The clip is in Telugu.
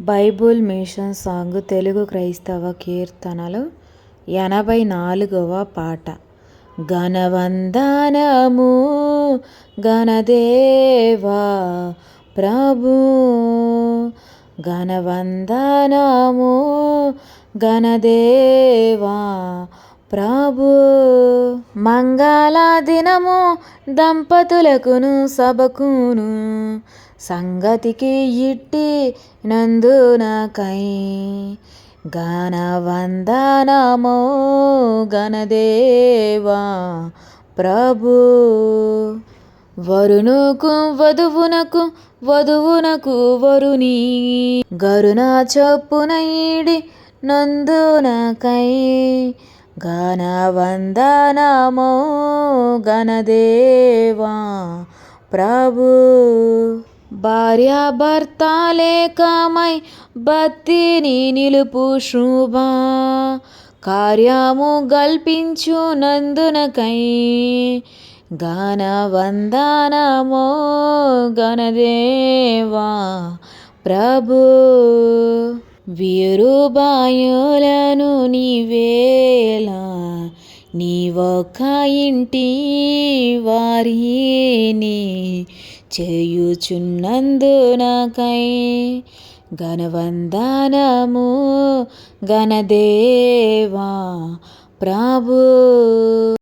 బైబుల్ మిషన్ సాంగ్ తెలుగు క్రైస్తవ కీర్తనలు ఎనభై నాలుగవ పాట. ఘనవందనము ఘనదేవా ప్రభు ఘనవందనము ఘనదేవా ప్రభు. మంగళ దినము దంపతులకును సభకును సంగతికి ఇట్టి నందునకై ఘనవందనమో గణదేవా ప్రభు. వరుణుకు వధువునకు వధువునకు వరుని గరున చొప్పున ఈడి నందునకై ఘనవందనమో గణదేవా ప్రభు. భార్యాభర్త లేకమై బత్తిని నిలుపు శుభ. కార్యము గల్పించు నందునకై ఘనవందనమో గణదేవా ప్రభు. వీరు బాయులను నీవేలా నీవొక్క ఇంటి వారిని చేయుచున్నందునకై ఘనవందనము ఘనదేవా ప్రభు.